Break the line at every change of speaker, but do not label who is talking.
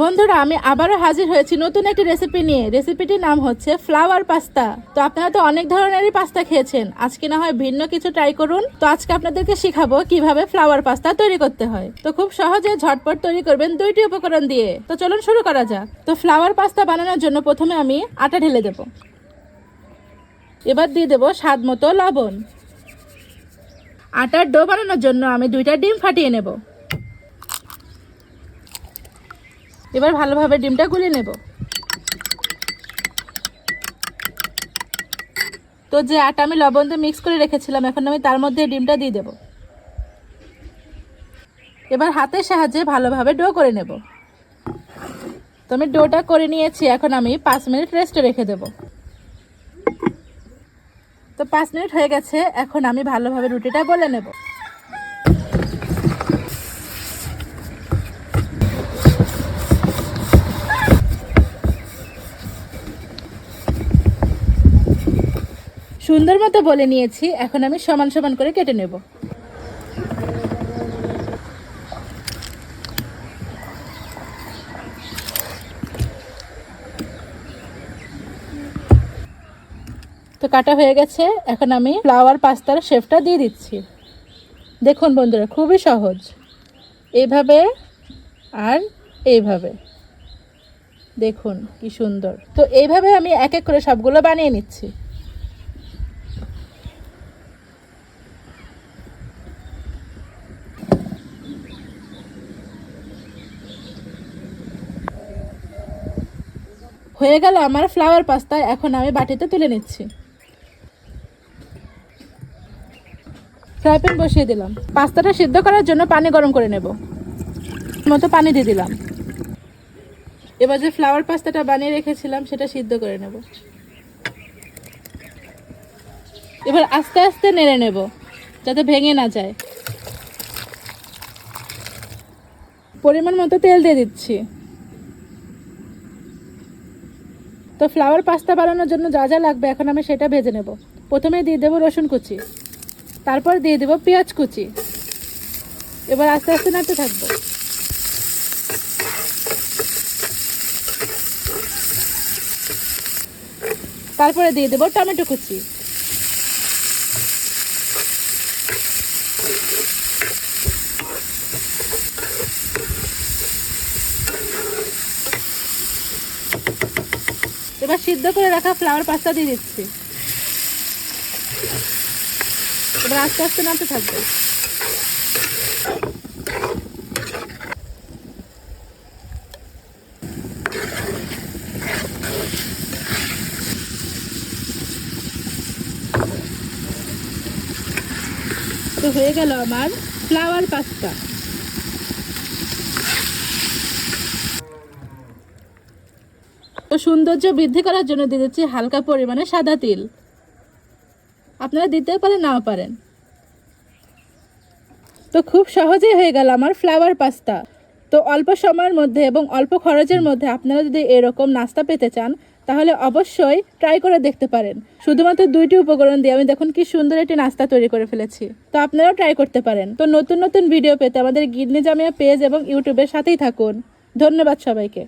বন্ধুরা, আমি আবারও হাজির হয়েছি নতুন একটি রেসিপি নিয়ে। রেসিপিটির নাম হচ্ছে ফ্লাওয়ার পাস্তা তো আপনারা তো অনেক ধরনেরই পাস্তা খেয়েছেন। আজকে না হয় ভিন্ন কিছু ট্রাই করুন। তো আজকে আপনাদেরকে শিখাবো কীভাবে ফ্লাওয়ার পাস্তা তৈরি করতে হয়। তো খুব সহজে ঝটপট তৈরি করবেন দুইটি উপকরণ দিয়ে। তো চলুন শুরু করা যাক। তো ফ্লাওয়ার পাস্তা বানানোর জন্য প্রথমে আমি আটা ঢেলে দেব। এবার দিয়ে দেবো স্বাদ মতো লবণ। আটার ডো বানানোর জন্য আমি দুইটা ডিম ফাটিয়ে নেব। এবার ভালোভাবে ডিমটা গুলে নেব। তো যে আটা আমি লবণ দিয়ে মিক্স করে রেখেছিলাম, এখন আমি তার মধ্যে ডিমটা দিয়ে দেব। এবার হাতের সাহায্যে ভালোভাবে ডো করে নেব। তো আমি ডোটা করে নিয়েছি, এখন আমি পাঁচ মিনিট রেস্টে রেখে দেব। তো পাঁচ মিনিট হয়ে গেছে, এখন আমি ভালোভাবে রুটিটা বলে নেব। সুন্দর মতো বলে নিয়েছি, এখন আমি সমান সমান করে কেটে নেব। তো কাটা হয়ে গেছে, এখন আমি ফ্লাওয়ার পাস্তার শেফটা দিয়ে দিচ্ছি। দেখুন বন্ধুরা, খুবই সহজ। এইভাবে আর এইভাবে। দেখুন কি সুন্দর। তো এইভাবে আমি এক এক করে সবগুলো বানিয়ে নিচ্ছি। হয়ে গেল আমার ফ্লাওয়ার পাস্তা এখন আমি বাটিতে তুলে নিচ্ছি। ফ্রাই প্যান বসিয়ে দিলাম। পাস্তাটা সিদ্ধ করার জন্য পানি গরম করে নেব। মতো পানি দিয়ে দিলাম। এবার যে ফ্লাওয়ার পাস্তাটা বানিয়ে রেখেছিলাম, সেটা সিদ্ধ করে নেব। এবার আস্তে আস্তে নেড়ে নেব, যাতে ভেঙে না যায়। পরিমাণ মতো তেল দিয়ে দিচ্ছি। তো ফ্লাওয়ার পাস্তা বানানোর জন্য যা যা লাগবে, এখন আমি সেটা ভেজে নেব। প্রথমে দিয়ে দেবো রসুন কুচি, তারপর দিয়ে দেবো পেঁয়াজ কুচি। এবার আস্তে আস্তে নাড়তে থাকব। তারপরে দিয়ে দেবো টমেটো কুচি। এবার সিদ্ধ করে রাখা ফ্লাওয়ার পাস্তা দিয়ে দিচ্ছি। এবার আস্তে আস্তে নাড়তে থাকবে। তো হয়ে গেল আমার ফ্লাওয়ার পাস্তা তো সৌন্দর্য বৃদ্ধি করার জন্য দিয়ে দিচ্ছি হালকা পরিমাণে সাদা তিল। আপনারা দিতেও পারেন, নাও পারেন। তো খুব সহজেই হয়ে গেল আমার ফ্লাওয়ার পাস্তা তো অল্প সময়ের মধ্যে এবং অল্প খরচের মধ্যে আপনারা যদি এরকম নাস্তা পেতে চান, তাহলে অবশ্যই ট্রাই করে দেখতে পারেন। শুধুমাত্র দুইটি উপকরণ দিয়ে আমি দেখুন কি সুন্দর একটি নাস্তা তৈরি করে ফেলেছি। তো আপনারাও ট্রাই করতে পারেন। তো নতুন নতুন ভিডিও পেতে আমাদের গিডনি জামিয়া পেজ এবং ইউটিউবের সাথেই থাকুন। ধন্যবাদ সবাইকে।